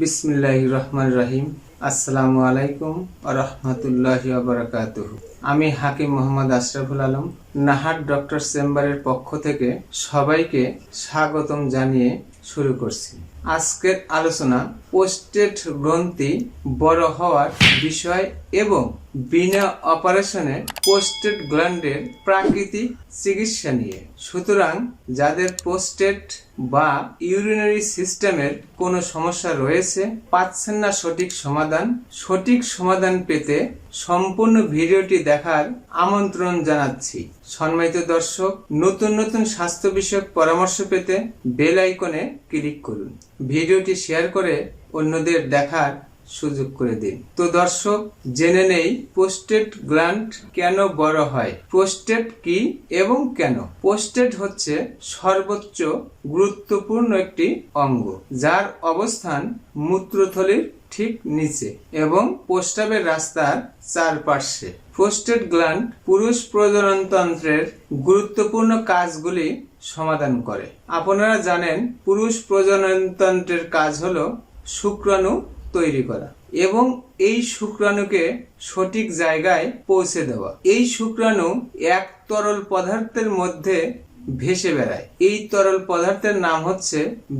বিসমিল্লাহ রহমান রাহিম। আসসালামু আলাইকুম রহমতুল্লাহ বারাকাত আমি হাকিম মোহাম্মদ আশরাফুল আলম, নাহার ডক্টর চেম্বারের পক্ষ থেকে সবাইকে স্বাগতম জানিয়ে শুরু করছি। আজকের আলোচনা পোস্টেড গ্রন্থি বড় হওয়ার বিষয় এবং বিনা অপারেশনে পোস্টেড গ্ল্যান্ডের প্রাকৃতিক চিকিৎসা নিয়ে। সুতরাং যাদের পোস্টেড বা ইউরিনারি সিস্টেমের কোনো সমস্যা রয়েছে, পাচ্ছেন না সঠিক সমাধান। সঠিক সমাধান পেতে সম্পূর্ণ ভিডিওটি দেখার আমন্ত্রণ জানাচ্ছি। সম্মানিত দর্শক, নতুন নতুন স্বাস্থ্য বিষয়ক পরামর্শ পেতে বেল আইকনে ক্লিক করুন। ভিডিওটি শেয়ার করে অন্যদের দেখার সুযোগ করে দিন। তো দর্শক, জেনে নেই পোস্টেড গ্ল্যান্ড কেন বড় হয়। পোস্টেড কি এবং কেন? পোস্টেড হচ্ছে সর্বোচ্চ গুরুত্বপূর্ণ একটি অঙ্গ, যার অবস্থান মূত্রথলির ঠিক নিচে এবং প্রস্রাবের রাস্তার চারপাশে। প্রোস্টেট গ্ল্যান্ড পুরুষ প্রজননতন্ত্রের গুরুত্বপূর্ণ কাজগুলি সমাধান করে। আপনারা জানেন, পুরুষ প্রজননতন্ত্রের কাজ হলো শুক্রাণু তৈরি করা এবং এই শুক্রাণুকে সঠিক জায়গায় পৌঁছে দেওয়া। এই শুক্রাণু এক তরল পদার্থের মধ্যে ভেসে বেড়ায়। এই তরল পদার্থের নাম হচ্ছে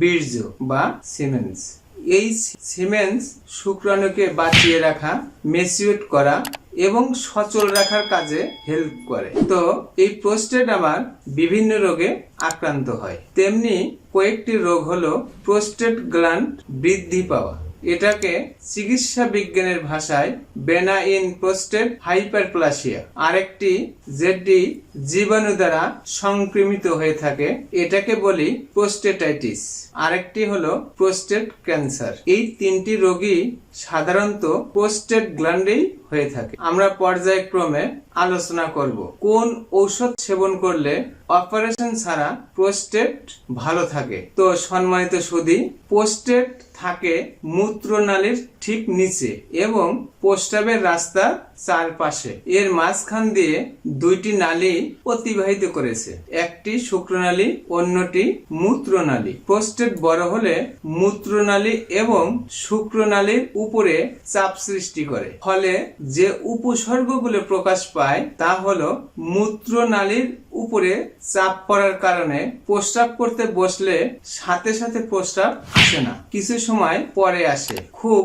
বীর্য বা সিমেন্স। এই সিমেন্স শুক্রাণুকে বাঁচিয়ে রাখা মেসিউট করা এবং সচল রাখার কাজে হেল্প করে। তো এই প্রোস্টেট আমার বিভিন্ন রোগে আক্রান্ত হয়। তেমনি কয়েকটি রোগ হলো প্রোস্টেট গ্ল্যান্ড বৃদ্ধি পাওয়া। এটাকে চিকিৎসা বিজ্ঞানের ভাষায় বেনাইন প্রোস্টেট হাইপারপ্লাসিয়া। আরেকটি যেটি জীবাণু দ্বারা সংক্রমিত হয়ে থাকে, এটাকে বলি প্রোস্টেটাইটিস। আরেকটি হলো প্রোস্টেট ক্যান্সার। এই তিনটি রোগী সাধারণত প্রোস্টেট গ্ল্যান্ডেই হয়ে থাকে। আমরা পর্যায়ক্রমে আলোচনা করব কোন ঔষধ সেবন করলে অপারেশন ছাড়া প্রোস্টেট ভালো থাকে। তো সম্মানিত সুদী প্রোস্টেট থাকে মূত্রনালীর ঠিক নিচে এবং প্রস্রাবের রাস্তা চারপাশে। এর মাঝখান দিয়ে দুইটি নালী অতিবাহিত করেছে। একটি শুক্রনালী অন্যটি মূত্রনালী প্রোস্টেট বড় হলে মূত্রনালী এবং শুক্রনালীর উপরে চাপ সৃষ্টি করে। ফলে যে উপসর্গগুলো প্রকাশ পায় তা হলো মূত্রনালীর উপরে চাপ পড়ার কারণে প্রস্রাব করতে বসলে সাথে সাথে প্রস্রাব আসে না। কিছু সময় পরে আসে। খুব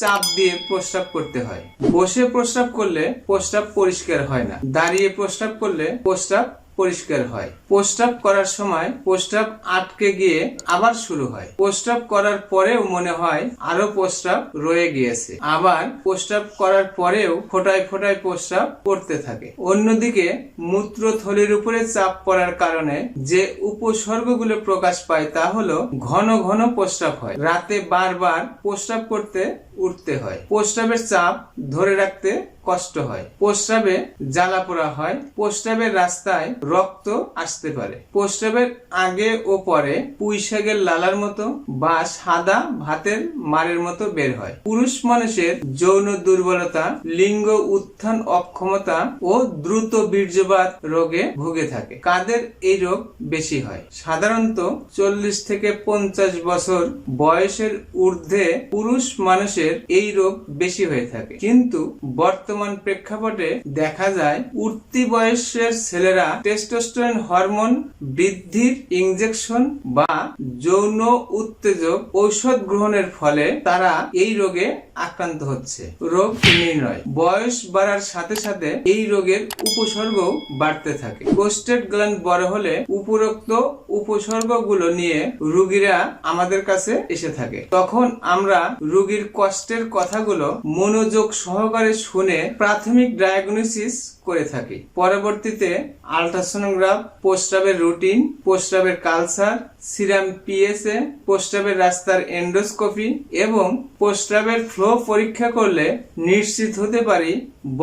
চাপ দিয়ে প্রস্রাব করতে হয়। বসে প্রস্রাব করলে প্রস্রাব পরিষ্কার হয় না। দাঁড়িয়ে প্রস্রাব করলে প্রস্রাব পরিষ্কার হয়। প্রস্রাব করার সময় প্রস্রাব আটকে গিয়ে আবার শুরু হয়। প্রস্রাব করার পরেও মনে হয় আরও প্রস্রাব রয়ে গিয়েছে। আবার প্রস্রাব করার পরেও ফোটায় ফোটায় প্রস্রাব করতে থাকে। অন্যদিকে মূত্রথলির উপরে চাপ পড়ার কারণে যে উপসর্গগুলো প্রকাশ পায় তা হলো ঘন ঘন প্রস্রাব হয়। রাতে বারবার প্রস্রাব করতে উঠতে হয়। প্রস্রাবের চাপ ধরে রাখতে কষ্ট হয়। প্রস্রাবে জ্বালা পোড়া হয়। প্রস্রাবের রাস্তায় রক্ত আসতে পারে। প্রস্রাবের আগে ও পরে পুঁইশাকের লালার মতো বা সাদা ভাতের মারের মতো বের হয়। পুরুষ মানুষের যৌন দুর্বলতা, লিঙ্গ উত্থান অক্ষমতা ও দ্রুত বীর্যপাত রোগে ভুগে থাকে। কাদের এই রোগ বেশি হয়? সাধারণত চল্লিশ থেকে পঞ্চাশ বছর বয়সের ঊর্ধ্বে পুরুষ মানুষের এই রোগ বেশি হয়ে থাকে। কিন্তু বর্তমান প্রেক্ষাপটে দেখা যায়, উঠতি বয়সের ছেলেরা টেস্টোস্টেরন হরমোন বৃদ্ধির ইনজেকশন বা যৌন উত্তেজক ঔষধ গ্রহণের ফলে তারা এই রোগে আক্রান্ত হচ্ছে। রোগ নির্ণয়। বয়স বাড়ার সাথে সাথে এই রোগের উপসর্গ বাড়তে থাকে। প্রোস্টেট গ্ল্যান্ড বড় হলে উপরোক্ত উপসর্গগুলো নিয়ে রোগীরা আমাদের কাছে এসে থাকে। তখন আমরা রুগীর রোগীর কষ্টের কথাগুলো মনোযোগ সহকারে শুনে প্রাথমিক ডায়াগনোসিস করে থাকি। পরবর্তীতে আলট্রাসোনোগ্রাফ প্রস্রাবের রুটিন প্রস্রাবের কালসার সিরাম পিএসএ প্রস্রাবের রাস্তার এন্ডোস্কোপি এবং প্রস্রাবের ফ্লো পরীক্ষা করলে নিশ্চিত হতে পারি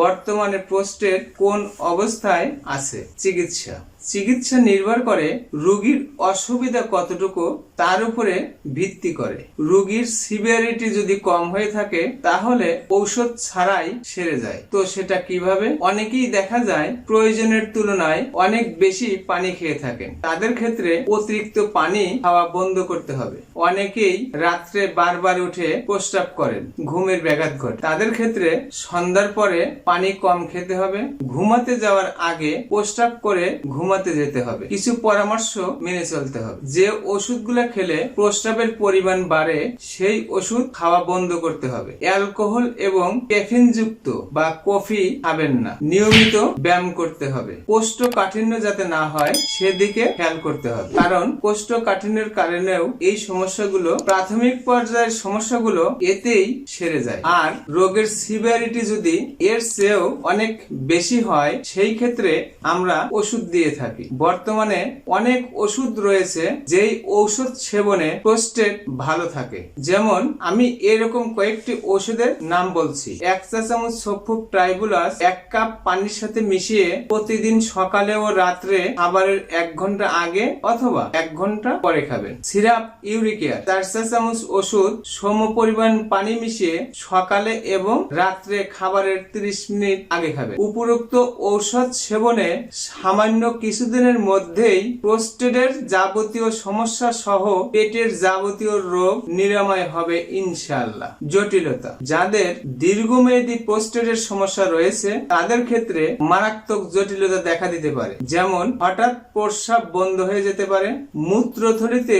বর্তমানে পোস্টের কোন অবস্থায় আছে চিকিৎসা। চিকিৎসা নির্ভর করে রোগীর অসুবিধা কতটুকু তার উপরে ভিত্তি করে। রোগীর সিভিয়ারিটি যদি কম হয়ে থাকে, তাহলে ঔষধ ছাড়াই সেরে যায়। তো সেটা কীভাবে? অনেকেই দেখা যায় প্রয়োজনের তুলনায় অনেক বেশি পানি খেয়ে থাকেন। তাদের ক্ষেত্রে অতিরিক্ত পানি খাওয়া বন্ধ করতে হবে। অনেকেই রাত্রে বারবার উঠে প্রস্রাব করেন, ঘুমের ব্যাঘাত ঘটে। তাদের ক্ষেত্রে সন্ধ্যার পরে পানি কম খেতে হবে। ঘুমাতে যাওয়ার আগে প্রস্রাব করে ঘুমাতে যেতে হবে। কিছু পরামর্শ মেনে চলতে হবে। যে ওষুধগুলো খেলে প্রস্রাবের পরিমাণ বাড়ে, সেই ওষুধ খাওয়া বন্ধ করতে হবে। অ্যালকোহল এবং ক্যাফিন যুক্ত বা কফি খাবেন না। নিয়মিত ব্যায়াম করতে হবে। কোষ্ঠকাঠিন্য যাতে না হয়, সেদিকে খেয়াল করতে হবে। কারণ কোষ্ঠকাঠিন্যের কারণেও এই সমস্যাগুলো, প্রাথমিক পর্যায়ের সমস্যাগুলো এতেই সেরে যায়। আর রোগের সিভিয়ারিটি যদি এর চেয়েও অনেক বেশি হয়, সেই ক্ষেত্রে আমরা ওষুধ দিয়ে থাকি। বর্তমানে অনেক ওষুধ রয়েছে যেই ঔষধ সেবনে প্রোস্টেট ভালো থাকে। যেমন আমি এরকম কয়েকটি ওষুধের নাম বলছি। এক চা চামচ সফুক ট্রাইবুলাস, এক কাপ পানির সাথে মিশিয়ে প্রতিদিন সকালে ও রাত্রে খাবারের এক ঘণ্টা আগে অথবা এক ঘণ্টা পরে খাবেন। সিরাপ ইউরিকেয়ার, চার চা চামচ ওষুধ সম পরিমাণ পানি মিশিয়ে সকালে এবং রাত্রে খাবারের 30 মিনিট আগে খাবেন। উপরোক্ত ঔষধ সেবনে সামান্য কিছুদিনের মধ্যেই প্রোস্টেটের যাবতীয় সমস্যা সহ পেটের যাবতীয় রোগ নিরাময় হবে ইনশাল্লাহ জটিলতা। যাদের দীর্ঘমেয়াদী প্রোস্টেটের সমস্যা রয়েছে, তাদের ক্ষেত্রে মারাত্মক জটিলতা দেখা দিতে পারে। যেমন হঠাৎ প্রস্রাব বন্ধ হয়ে যেতে পারে, মূত্রথলিতে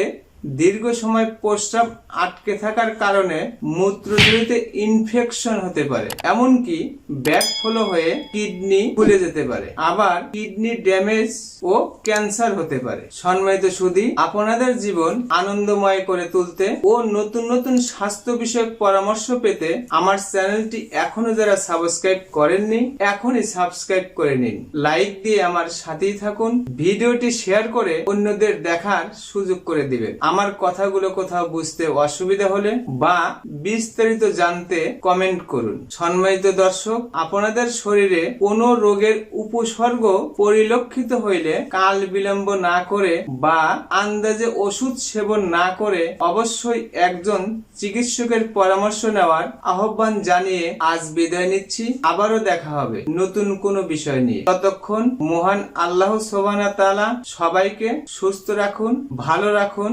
দীর্ঘ সময় প্রস্রাব আটকে থাকার কারণে মূত্রথলিতে ইনফেকশন হতে পারে, এমনকি ব্যাকফ্লো হয়ে কিডনি ফুলে যেতে পারে। আবার কিডনি ড্যামেজ ও ক্যান্সার হতে পারে। সম্মানিত সুদী আপনাদের জীবন আনন্দময় করে তুলতে ও নতুন নতুন স্বাস্থ্য বিষয়ক পরামর্শ পেতে আমার চ্যানেলটি এখনও যারা সাবস্ক্রাইব করেননি, এখনই সাবস্ক্রাইব করে নিন। লাইক দিয়ে আমার সাথেই থাকুন, ভিডিওটি শেয়ার করে অন্যদের দেখার সুযোগ করে দিবেন। আমার কথাগুলো কোথাও বুঝতে অসুবিধা হলে বা বিস্তারিত জানতে কমেন্ট করুন। সম্মানিত দর্শক, আপনাদের শরীরে কোনো রোগের উপসর্গ পরিলক্ষিত হইলে কাল বিলম্ব না করে বা আন্দাজে ওষুধ সেবন না করে অবশ্যই একজন চিকিৎসকের পরামর্শ নেওয়ার আহ্বান জানিয়ে আজ বিদায় নিচ্ছি। আবারও দেখা হবে নতুন কোনো বিষয় নিয়ে। ততক্ষণ মহান আল্লাহ সোবানা তালা সবাইকে সুস্থ রাখুন, ভালো রাখুন।